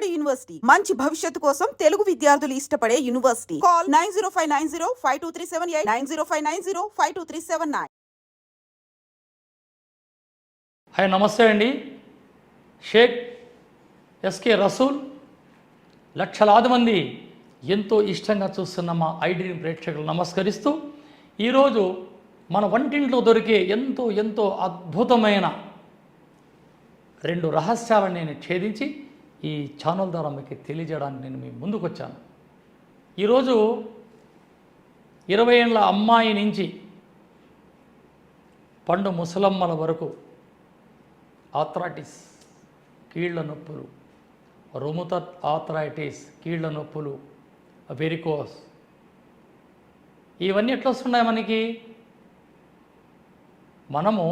Vijayawada university. మంచి భవిష్యత్తు కోసం తెలుగు విద్యార్థులు ఇష్టపడే university. Call nine zero five nine zero five two three seven eight nine zero five nine zero five two three seven nine. Hi నమస్తే అండి. Shaik SK Rasool. లక్షలాది మంది ఎంతో ఇష్టంగా చూస్తున్న మా ఐడ్రీమ్ ప్రేక్షకులు నమస్కరిస్తూ ఈరోజు మన వంటింట్లో దొరికే ఎంతో ఎంతో అద్భుతమైన రెండు రహస్యాలను నేను ఛేదించి ఈ ఛానల్ ద్వారా మీకు తెలియజేయడానికి నేను మీ ముందుకు వచ్చాను ఈరోజు ఇరవై ఏళ్ళ అమ్మాయి నుంచి పండు ముసలమ్మల వరకు ఆథ్రాటిస్ కీళ్ళ నొప్పులు రొముతత్ ఆథరైటిస్ కీళ్ళ నొప్పులు వెరికోస్ ఇవన్నీ ఎట్లా వస్తున్నాయి మనకి? మనము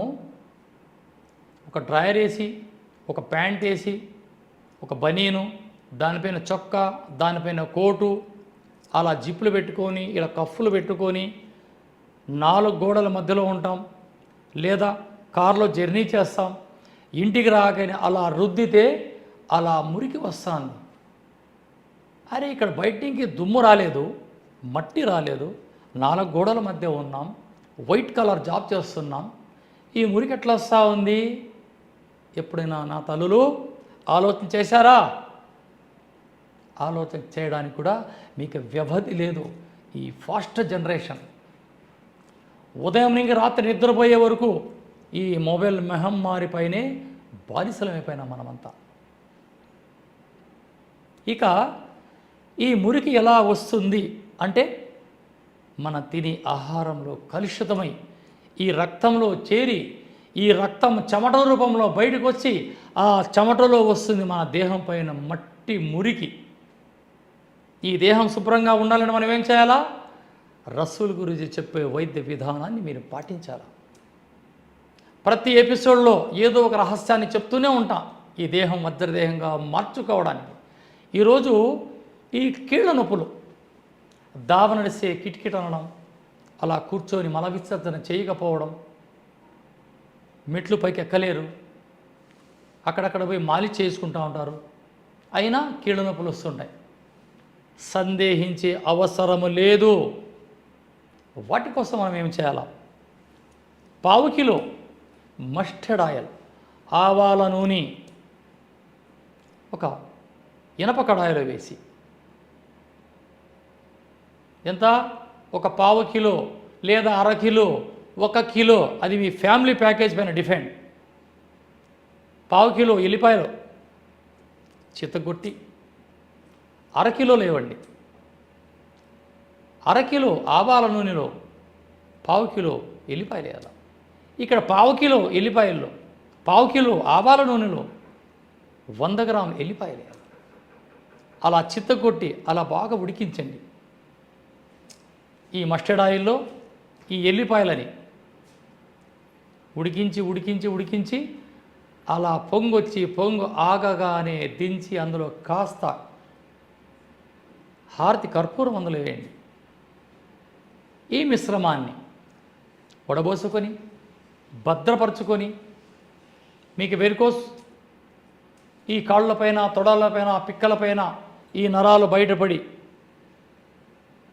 ఒక డ్రాయర్ వేసి ఒక ప్యాంట్ వేసి ఒక బనీను దానిపైన చొక్కా దానిపైన కోటు అలా జిప్పులు పెట్టుకొని ఇలా కఫ్ఫులు పెట్టుకొని నాలుగు గోడల మధ్యలో ఉంటాం. లేదా కారులో జర్నీ చేస్తాం. ఇంటికి రాగానే అలా రుద్దితే అలా మురికి వస్తాను. అరే ఇక్కడ బయటికి దుమ్ము రాలేదు మట్టి రాలేదు నాలుగు గోడల మధ్య ఉన్నాం వైట్ కలర్ జాబ్ చేస్తున్నాం. ఈ మురికి ఎట్లా వస్తూ ఉంది? ఎప్పుడైనా నా తల్లులు ఆలోచన చేశారా? ఆలోచన చేయడానికి కూడా మీకు వ్యవధి లేదు ఈ ఫాస్ట్ జనరేషన్. ఉదయం నుంచి రాత్రి నిద్రపోయే వరకు ఈ మొబైల్ మెహమ్మారిపైనే బాధిసలమైపోయినాం మనమంతా. ఇక ఈ మురికి ఎలా వస్తుంది అంటే మన తినే ఆహారంలో కలుషితమై ఈ రక్తంలో చేరి ఈ రక్తం చెమట రూపంలో బయటకు వచ్చి ఆ చెమటలో వస్తుంది మన దేహం పైన మట్టి మురికి. ఈ దేహం శుభ్రంగా ఉండాలని మనం ఏం చేయాలా? రసూల్ గురించి చెప్పే వైద్య విధానాన్ని మీరు పాటించాలా? ప్రతి ఎపిసోడ్లో ఏదో ఒక రహస్యాన్ని చెప్తూనే ఉంటాం. ఈ దేహం మధ్య దేహంగా మార్చుకోవడానికి. ఈరోజు ఈ కీళ్ళ నొప్పులు దావ నడిసే కిటకిట అనడం అలా కూర్చొని మల విసర్జన చేయకపోవడం మెట్లు పైకి ఎక్కలేరు అక్కడక్కడ పోయి మాలి చేసుకుంటూ ఉంటారు. అయినా కీళ్ళ నొప్పులు వస్తుంటాయి. సందేహించే అవసరము లేదు. వాటి కోసం మనం ఏం చేయాలా? పావు కిలో మస్టర్డ్ ఆయిల్ ఆవాల నూనె ఒక ఇనప కడాయిలో వేసి. ఎంత? ఒక పావు కిలో లేదా అర కిలో ఒక కిలో అది మీ ఫ్యామిలీ ప్యాకేజ్ పైన డిఫెండ్ పావు కిలో ఎల్లిపాయలు చిత్తగొట్టి అరకిలోలు ఇవ్వండి అరకిలో ఆవాల నూనెలో పావు కిలో ఎల్లిపాయలు వేయాలి. ఇక్కడ పావు కిలో ఎల్లిపాయల్లో పావు కిలో ఆవాల నూనెలో వంద గ్రాములు ఎల్లిపాయలు వేయాలి. అలా చిత్తగొట్టి అలా బాగా ఉడికించండి. ఈ మస్టర్డ్ ఆయిల్లో ఈ ఎల్లిపాయలని ఉడికించి ఉడికించి ఉడికించి అలా పొంగొచ్చి పొంగు ఆగగానే దించి అందులో కాస్త హారతి కర్పూరం అందులో వేయండి. ఈ మిశ్రమాన్ని వడబోసుకొని భద్రపరుచుకొని మీకు వెరికోస్ ఈ కాళ్ళపైన తొడలపైన పిక్కలపైన ఈ నరాలు బయటపడి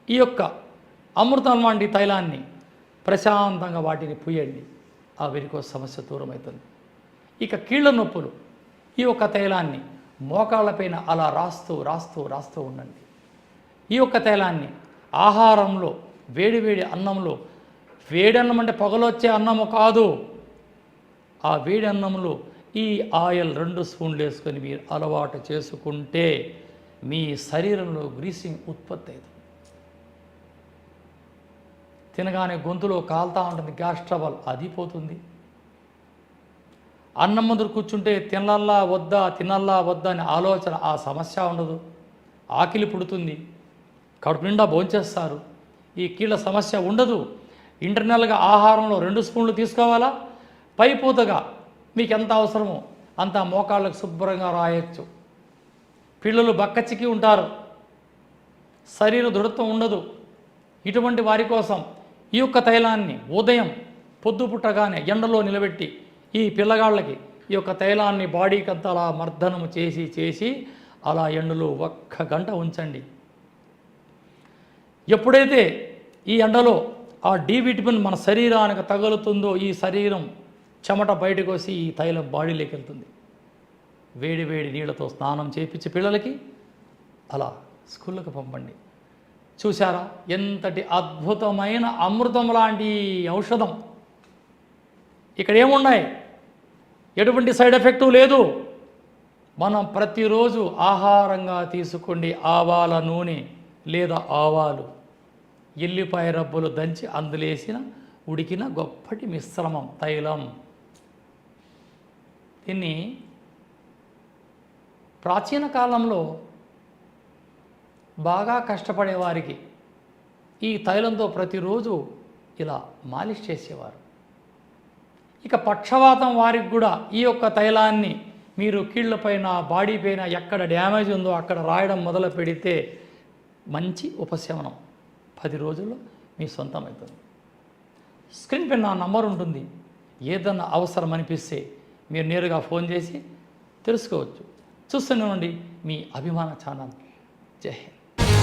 ఈ యొక్క అమృతం వంటి తైలాన్ని ప్రశాంతంగా వాటిని పూయండి. ఆ వెరికోస్ సమస్య దూరమవుతుంది ఇక కీళ్ళ నొప్పులు ఈ యొక్క తైలాన్ని మోకాళ్ళపైన అలా రాస్తూ రాస్తూ రాస్తూ ఉండండి. ఈ యొక్క తైలాన్ని ఆహారంలో వేడివేడి అన్నంలో వేడన్నం అంటే పొగలొచ్చే అన్నము కాదు. ఆ వేడి అన్నంలో ఈ ఆయిల్ రెండు స్పూన్లు వేసుకొని మీరు అలవాటు చేసుకుంటే మీ శరీరంలో గ్రీసింగ్ ఉత్పత్తి అవుతుంది తినగానే గొంతులో కాలుతూ ఉంటుంది గ్యాస్ ట్రబల్ అది పోతుంది. అన్నం ముందు కూర్చుంటే తినల్లా వద్దా తినల్లా వద్దా అనే ఆలోచన ఆ సమస్య ఉండదు. ఆకిలి పుడుతుంది కడుపు నిండా భోంచేస్తారు ఈ కీళ్ళ సమస్య ఉండదు. ఇంటర్నల్గా ఆహారంలో రెండు స్పూన్లు తీసుకోవాలా? పైపూతగా మీకు ఎంత అవసరమో అంత మోకాళ్ళకు శుభ్రంగా రాయొచ్చు. పిల్లలు బక్కచికి ఉంటారు. శరీర దృఢత్వం ఉండదు. ఇటువంటి వారి కోసం ఈ యొక్క తైలాన్ని ఉదయం పొద్దు పుట్టగానే ఎండలో నిలబెట్టి ఈ పిల్లగాళ్ళకి ఈ యొక్క తైలాన్ని బాడీకి అంతా అలా మర్దనము చేసి చేసి అలా ఎండలో ఒక్క గంట ఉంచండి. ఎప్పుడైతే ఈ ఎండలో ఆ డి విటమిన్ మన శరీరానికి తగులుతుందో ఈ శరీరం చెమట బయటకు వచ్చి ఈ తైలం బాడీలోకి వెళ్తుంది. వేడి వేడి నీళ్ళతో స్నానం చేపించి పిల్లలకి అలా స్కూళ్ళకు పంపండి. చూసారా ఎంతటి అద్భుతమైన అమృతం లాంటి ఔషధం. ఇక్కడ ఏమున్నాయి? ఎటువంటి సైడ్ ఎఫెక్టు లేదు. మనం ప్రతిరోజు ఆహారంగా తీసుకోండి ఆవాల నూనె లేదా ఆవాలు ఎల్లిపాయ రబ్బులు దంచి అందులేసిన ఉడికిన గొప్పటి మిశ్రమం తైలం. దీన్ని ప్రాచీన కాలంలో బాగా కష్టపడే వారికి ఈ తైలంతో ప్రతిరోజు ఇలా మాలిష్ చేసేవారు. ఇక పక్షవాతం వారికి కూడా ఈ యొక్క తైలాన్ని మీరు కీళ్ళపైన బాడీ పైన ఎక్కడ డ్యామేజ్ ఉందో అక్కడ రాయడం మొదలు పెడితే మంచి ఉపశమనం. పది రోజుల్లో మీ సొంతమవుతుంది స్క్రీన్ పైన నా నంబర్ ఉంటుంది. ఏదన్నా అవసరం అనిపిస్తే మీరు నేరుగా ఫోన్ చేసి తెలుసుకోవచ్చు. చూస్తూనే ఉండి మీ అభిమాన ఛానల్. జై Hind.